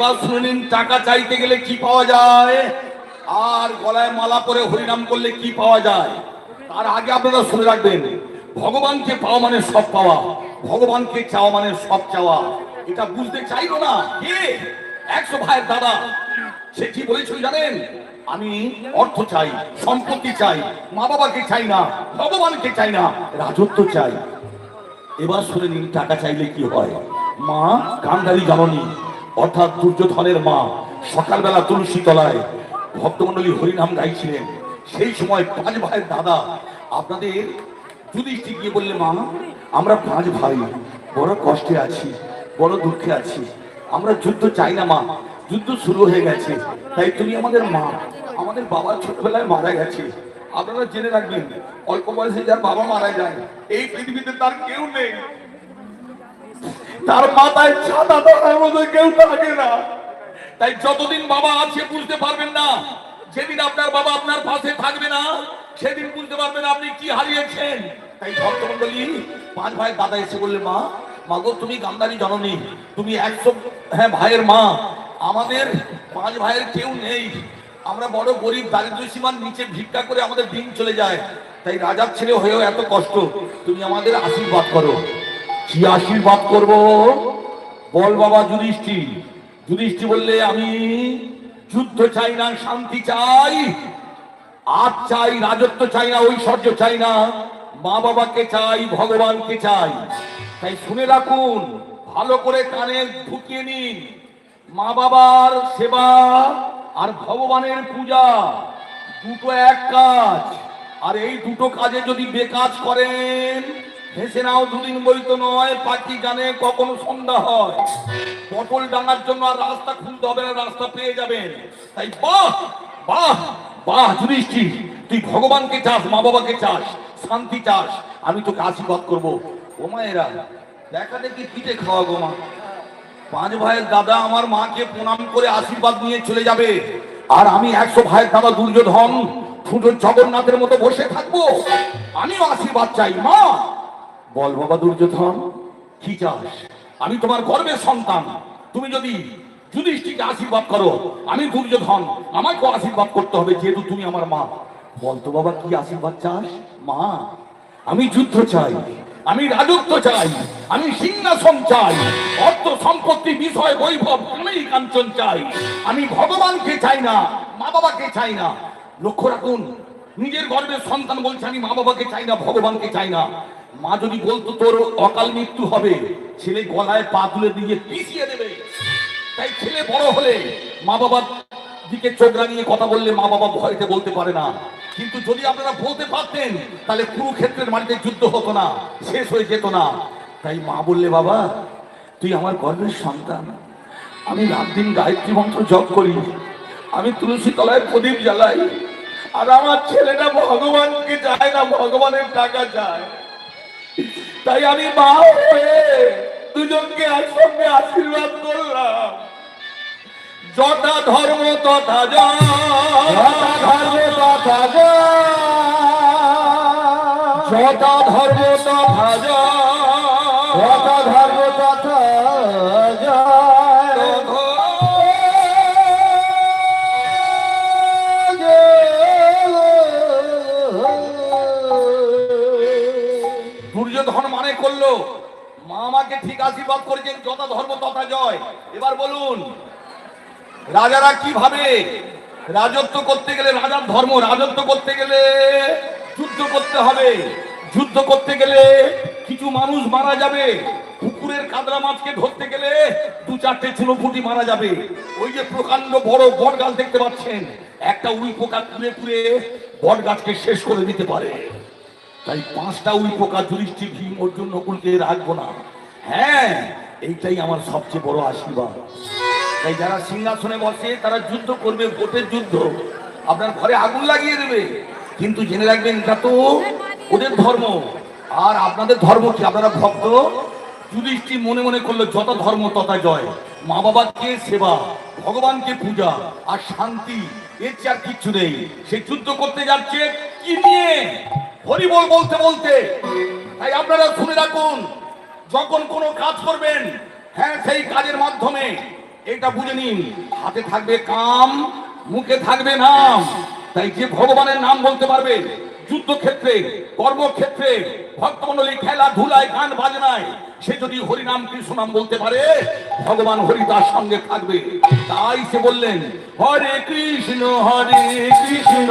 এবার শুনে নিন, টাকা চাইতে গেলে কি পাওয়া যায়? আর গলায় মালা পরে হরিনাম করলে কি পাওয়া যায়? তার আগে আপনারা শুনে রাখবেন, ভগবানকে পাওয়া মানে সব পাওয়া, ভগবানকে চাওয়া মানে সব চাওয়া। এটা বুঝতে চাইলো না? কে? একশো ভাইয়ের দাদা। সে কি বলেছিল জানেন? আমি অর্থ চাই, সম্পত্তি চাই মা বাবাকে চাই না, ভগবানকে চাই না, রাজত্ব চাই। এবার শুনে নিন, টাকা চাইলে কি হয়? মা কান্দারি জননী অর্থাৎ দুর্যোধনের মা, সকালবেলা তুলসী তলায় ভক্তমন্ডলী হরিনাম গাইছিলেন। সেই সময় পাঁচ ভাইয়ের দাদা, আপনাদের যুধিষ্ঠির গিয়ে বললে মা, আমরা পাঁচ ভাই, বড় কষ্টে আছি, বড় দুঃখে আছি। আমরা যুদ্ধ চাই না, মা, যুদ্ধ শুরু হয়ে গেছে। তাই তুমি আমাদের মা, আমাদের বাবা ছোটবেলায় মারা গেছে। আপনারা জেনে রাখবেন, অল্প বয়সে যার বাবা মারা যায়, এই পৃথিবীতে তার কেউ নেই। তার মাথায় ছাতা ধরার মতো কেউ থাকে না। তাই যতদিন বাবা আছে, বুঝতে পারবেন না, যেদিন আপনার বাবা আপনার পাশে থাকবে না, সেদিন বুঝতে পারবেন আপনি কি হারিয়েছেন। তাই ভক্তমন্ডলী পাঁচ ভাই দাদা এসে বললে, মা মাগো তুমি গান্ধারী জননী, তুমি একশো হ্যাঁ ভাইয়ের মা, আমাদের পাঁচ ভাইয়ের কেউ নেই। আমরা বড় গরিব দারিদ্র সীমার নিচে ভিক্ষা করে আমাদের দিন চলে যায়। তাই রাজার ছেলে হয়েও এত কষ্ট, তুমি আমাদের আশীর্বাদ করো। কি আশীর্বাদ করব? বল বাবা যুধিষ্ঠি যুধিষ্ঠি বললে, আমি যুদ্ধ চাই না, শান্তি চাই। আর চাই, রাজত্ব চাই না, ঐশ্বর্য চাই না। মা বাবাকে চাই, ভগবানকে চাই। তাই শুনে রাখুন, ভালো করে কানে ঢুকিয়ে নিন। মা বাবার সেবা আর ভগবানের পূজা, দুটো এক কাজ। আর এই দুটো কাজে যদি বেকাজ করেন হেসে নাও, দুদিন বইতো নয়, পাখি জানে কখনো সন্ধ্যা হয়। পটল ডাঙার জন্য আর রাস্তা খুলতে হবে না, রাস্তা পেয়ে যাবেন। তাই বাহ বাহ বাহ যুধিষ্ঠি তুই ভগবানকে চাস মা বাবাকে চাস, শান্তি চাস, আমি তোকে আশীর্বাদ করব। ও মায়েরা দেখা দেখি পিঠে খাওয়া গো মা। পাঁচ ভাইয়ের দাদা আমার মাকে প্রণাম করে আশীর্বাদ নিয়ে চলে যাবে। আর আমি একশো ভাইয়ের দাদা দুর্যোধন ফুটো জগন্নাথের মতো বসে থাকব। আমিও আশীর্বাদ চাই, মা। বল বাবা দুর্যোধন, কি চাস? আমি তোমার গর্বের সন্তান। তুমি যদি যুধিষ্ঠিকে আশীর্বাদ করো, আমি দুর্যোধন, আমাকেও আশীর্বাদ করতে হবে, যেহেতু তুমি আমার মা। বলতো বাবা, কি আশীর্বাদ চাস? মা, আমি যুদ্ধ চাই, আমি রাজত্ব চাই, আমি সিংহাসন চাই, অর্থ সম্পত্তি, বিষয়, বৈভব, আমি কাঞ্চন চাই। আমি ভগবানকে চাই না মা বাবাকে চাই না। লক্ষ্য রাখুন নিজের গর্বের সন্তান বলছে, আমি মা বাবাকে চাই না, ভগবানকে চাই না। মা যদি বলতো, তোর অকাল মৃত্যু হবে, ছেলে গলায় পা তুলে দিয়ে পিছিয়ে দেবে। তাই ছেলে বড় হলে মা বাবার দিকে চোখ রাঙিয়ে কথা বললে মা বাবা ভয়তে বলতে পারে না। কিন্তু যদি আপনারা বলতে পারতেন, তাহলে কুরুক্ষেত্রের মাটিতে যুদ্ধ হতো না, শেষ হয়ে যেত না। তাই মা বললে, বাবা, তুই আমার গর্বের সন্তান। আমি রাত দিন গায়ত্রী মন্ত্র জপ করি। আমি তুলসী তলায় প্রদীপ জ্বালাই। আর আমার ছেলেটা ভগবানকে চায় না ভগবানের টাকা চায় তাই আমি মা হয়ে দুজনকে একসঙ্গে আশীর্বাদ করলাম। যথা ধর্ম তথা ধর্ম তথা যথা ধর্ম তথা যথা ধর্ম আমাকে ঠিক আশীর্বাদ করেছেন যথা ধর্ম তথা জয়। এবার বলুন, রাজারা কীভাবে রাজত্ব করতে গেলে, রাজার ধর্ম রাজত্ব করতে গেলে যুদ্ধ করতে হবে? যুদ্ধ করতে গেলে কিছু মানুষ মারা যাবে। পুকুরের কাদরা মাছকে ধরতে গেলে দু চারটে চুনোপুটি মারা যাবে। ওই যে প্রকাণ্ড বড় বট গাছ দেখতে পাচ্ছেন, একটা উই পোকা তুলে তুলে বট গাছকে শেষ করে দিতে পারে। তাই পাঁচটা উই পোকা যুধিষ্ঠি ভীম অর্জুন নকুলকে রাখব না। হ্যাঁ এইটাই আমার সবচেয়ে বড় আশীর্বাদ। তাই যারা সিংহাসনে বসে তারা যুদ্ধ করবে ভোটের যুদ্ধ। আপনার ঘরে আগুন লাগিয়ে দেবে। কিন্তু জেনে রাখবেন, এটা তো ওদের ধর্ম। আর আপনাদের ধর্ম কি? আপনারা ভক্ত? যুধিষ্ঠি মনে মনে করল, যত ধর্ম তথা জয়। মা বাবাকে সেবা, ভগবানকে পূজা আর শান্তি, এর চেয়ে আর কিচ্ছু নেই। সে যুদ্ধ করতে যাচ্ছে কি নিয়ে? হরিবল বলতে বলতে। তাই আপনারা শুনে রাখুন যখন কোনো কাজ করবেন হ্যাঁ সেই কাজের মাধ্যমে এটা বুঝে নিন, হাতে থাকবে কাম, মুখে থাকবে নাম। তাই যে ভগবানের নাম বলতে পারবে, যুদ্ধক্ষেত্রে, কর্মক্ষেত্রে, ভক্তমণ্ডলী খেলাধুলায় গান বাজনায়, সে যদি হরিনাম, কৃষ্ণ নাম বলতে পারে, ভগবান হরি তার সঙ্গে থাকবে। তাই সে বললেন, হরে কৃষ্ণ হরে কৃষ্ণ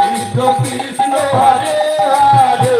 কৃষ্ণ কৃষ্ণ, হরে হরে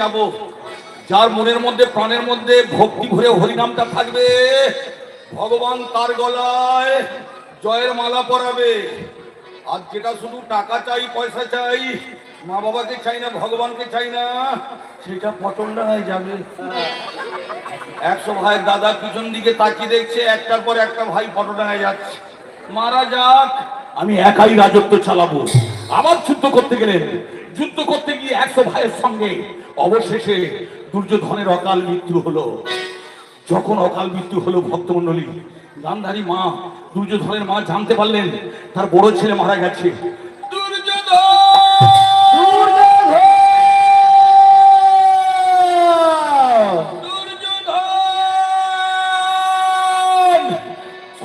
যাব। যার মনের মধ্যে, প্রাণের মধ্যে ভক্তি ভরে হরিনামটা থাকবে, ভগবান তার গলায় জয়ের মালা পরাবে। আর যেটা শুধু টাকা চাই, পয়সা চাই, মা বাবাকে চাই না, ভগবানকে চাই না, সেটা পটলডাঙায় যাবে একশো ভাইয়ের দাদা পিছন দিকে তাকিয়ে দেখছে, একটার পর একটা ভাই পটলডাঙায় যাচ্ছে। মারা যাক, আমি একাই রাজত্ব চালাবো। আবার যুদ্ধ করতে গেলেন যুদ্ধ করতে গিয়ে একশো ভাইয়ের সঙ্গে অবশেষে দুর্যোধনের অকাল মৃত্যু হলো। যখন অকাল মৃত্যু হলো, ভক্তমণ্ডলী, গান্ধারী মা, দুর্যোধনের মা জানতে পারলেন, তার বড় ছেলে মারা গেছে।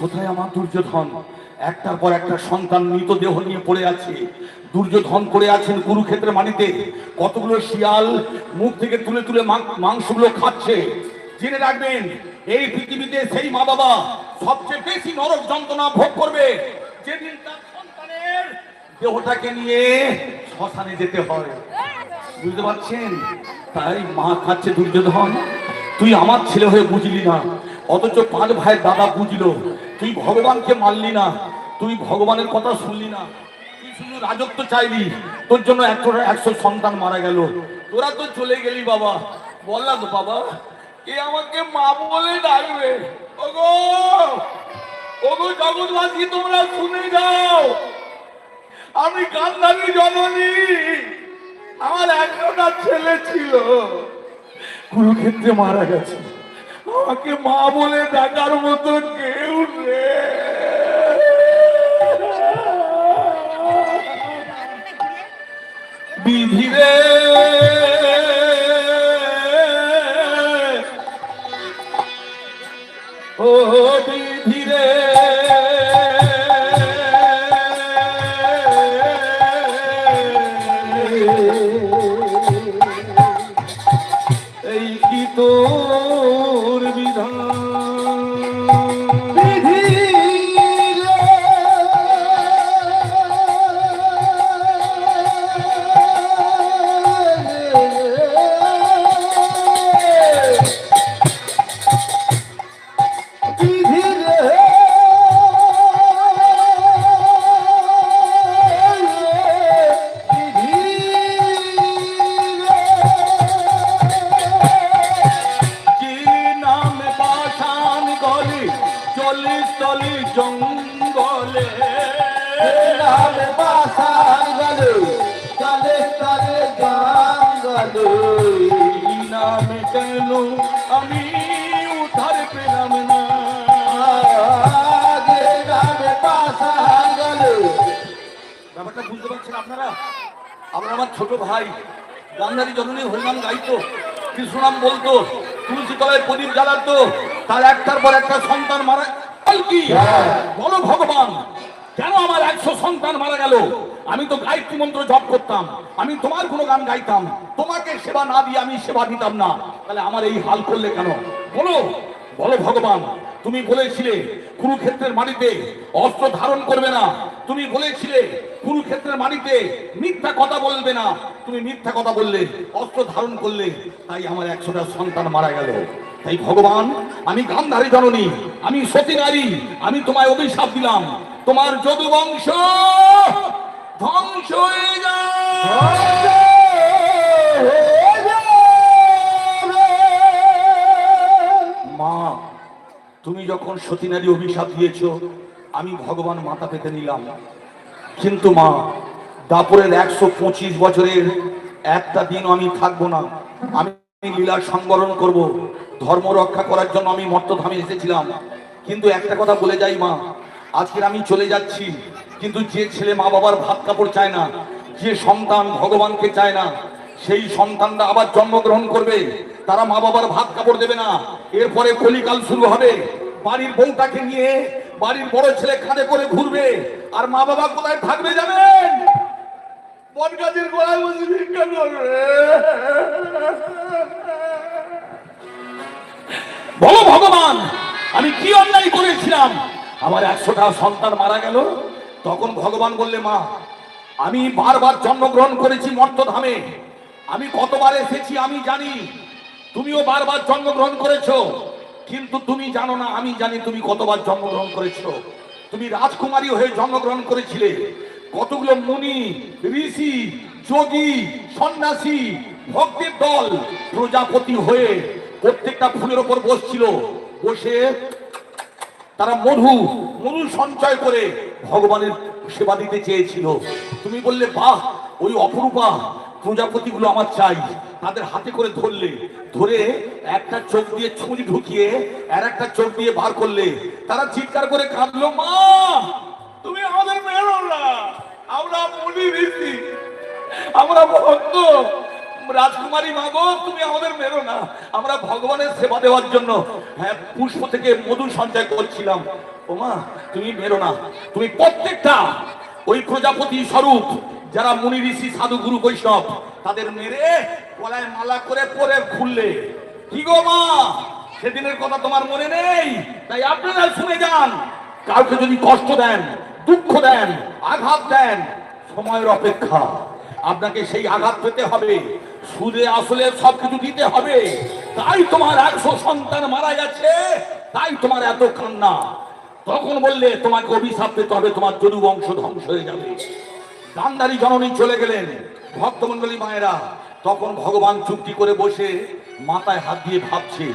কোথায় আমার দুর্যোধন? একটার পর একটা সন্তান মৃতদেহ নিয়ে পড়ে আছে, দুর্যোধন করে আছেন কুরুক্ষেত্রের মাটিতে। কতগুলো শিয়াল মুখ থেকে তুলে তুলে মাংসগুলো খাচ্ছে। জেনে রাখবেন, এই পৃথিবীতে সেই মা বাবা সবচেয়ে বেশি নরক যন্ত্রণা ভোগ করবে। যেদিন তার সন্তানের দেহটাকে নিয়ে শ্মশানে যেতে হয়। বুঝতে পারছেন? তাই মা খাচ্ছে দুর্যোধন। তুই আমার ছেলে হয়ে বুঝলি না। অথচ পাঁচ ভাইয়ের দাদা বুঝলো তুই ভগবানকে মানলি না, তুই ভগবানের কথা শুনলি না। তুই শুধু রাজত্ব চাইলি, তোর জন্য একশো একশো সন্তান মারা গেল। তোরা তো চলে গেলি বাবা। বললাম তো বাবা, কে আমাকে মা বলে ডাকবে? জগৎবাসী তোমরা শুনে যাও। আমি জননী। আমার একটা ছেলে ছিল। কুরুক্ষেত্রে মারা গেছে। আমাকে মা বলে ডাকার মতো কেউ বিধি রে ও বিধি নামে কেন আমি উদ্ধার পেলাম না? ব্যাপারটা বুঝতে পারছেন আপনারা? আপনার আমার ছোট ভাই গান্ধারী জননী হরিনাম গাইতো কৃষ্ণনাম বলতো তুলসী তলায় প্রদীপ জ্বালাতো তার একটার পর একটা সন্তান মারা কি? বলো ভগবান কেন আমার একশো সন্তান মারা গেল? আমি তো গায়ত্রী মন্ত্র জপ করতাম। আমি তোমার কোনো গান গাইতাম। তোমাকে সেবা না দিয়ে আমি সেবা দিতাম না। তাহলে আমার এই হাল করলে কেন? বলো বলো ভগবান, তুমি বলেছিলে কুরুক্ষেত্রের মাটিতে অস্ত্র ধারণ করবে না। তুমি বলেছিলে কুরুক্ষেত্রের মাটিতে মিথ্যা কথা বলবে না। তুমি মিথ্যা কথা বললে, অস্ত্র ধারণ করলে, তাই আমার একশোটা সন্তান মারা গেল। তাই ভগবান, আমি গান্ধারী জননী, আমি সতী নারী, আমি তোমায় অভিশাপ দিলাম। তোমার যদু বংশ ধ্বংস হয়ে যায় মা, তুমি যখন সতীনারী অভিশাপ দিয়েছ, আমি ভগবান মাথা পেতে নিলাম। কিন্তু মা, দাপরের একশো পঁচিশ বছরের একটা দিন আমি থাকব না। আমি লীলা সংবরণ করব। ধর্ম রক্ষা করার জন্য আমি মর্তধামে এসেছিলাম। কিন্তু একটা কথা বলে যাই মা, আজকের আমি চলে যাচ্ছি। কিন্তু যে ছেলে মা বাবার ভাত কাপড় চায় না, যে সন্তান ভগবানকে চায় না, সেই সন্তানরা আবার জন্মগ্রহণ করবে, তারা মা বাবার ভাত কাপড় দেবে না। এরপরে কলিকাল শুরু হবে। বাড়ির বউটাকে নিয়ে বাড়ির বড় ছেলে কাঁধে করে ঘুরবে। আর মা বাবা কোথায় থাকবে জানেন? বলো ভগবান, আমি কি অন্যায় করেছিলাম? আমার একশোটা সন্তান মারা গেল। তখন ভগবান বললে, মা, আমি বারবার জন্মগ্রহণ করেছি মর্তধামে। আমি কতবার এসেছি আমি জানি। তুমিও বারবার জন্মগ্রহণ করেছ। কিন্তু তুমি জানো না, আমি জানি তুমি কতবার জন্মগ্রহণ করেছ। তুমি রাজকুমারী হয়ে জন্মগ্রহণ করেছিলে। কতগুলো মুনি, ঋষি, যোগী, সন্ন্যাসী, ভক্তের দল, প্রজাপতি হয়ে প্রত্যেকটা ফুলের ওপর বসছিল। বসে তারা মধু মধু সঞ্চয় করে ভগবানের সেবা দিতে চেয়েছিল। তুমি বললে, বাহ, ওই অপরূপা প্রজাপতিগুলো আমার চাই। তাদের হাতে করে ধরলে, ধরে একটা চোখ দিয়ে ছুঁচ ঢুকিয়ে আর একটা চোখ দিয়ে বার করলে। তারা চিৎকার করে কাঁদলো, মা, তুমি আমাদের মেরো না। আমরা মুনি ঋষি আমরা ভক্ত। রাজকুমারী মাগো তুমি আমাদের মেরো না। আমরা ভগবানের সেবা দেওয়ার জন্য হ্যাঁ পুষ্প থেকে মধু সঞ্চয় করছিলাম। ও মা তুমি মেরো না। তুমি প্রত্যেকটা ওই প্রজাপতি স্বরূপ, যারা মুনি, ঋষি, সাধু, গুরু, বৈষ্ণব, তাদের মেরে গলায় মালা করে পরে খুললে। কি গো মা, সেদিনের কথা তোমার মনে নেই? তাই আপনারা শুনে যান। কাউকে যদি কষ্ট দেন, দুঃখ দেন, আঘাত দেন, সময়ের অপেক্ষা। আপনাকে সেই আঘাত পেতে হবে। সুদে, আসলে সবকিছু দিতে হবে। তাই তোমার একশো সন্তান মারা যাচ্ছে তাই তোমার এত কান্না। তখন বললে, তোমাকে অভিশাপ পেতে হবে, তোমার যদু বংশ ধ্বংস হয়ে যাবে। গান্ধারী জননী চলে গেলেন ভক্তমন্ডলী মায়েরা। তখন ভগবান চুক্তি করে বসে মাথায় হাত দিয়ে ভাবছে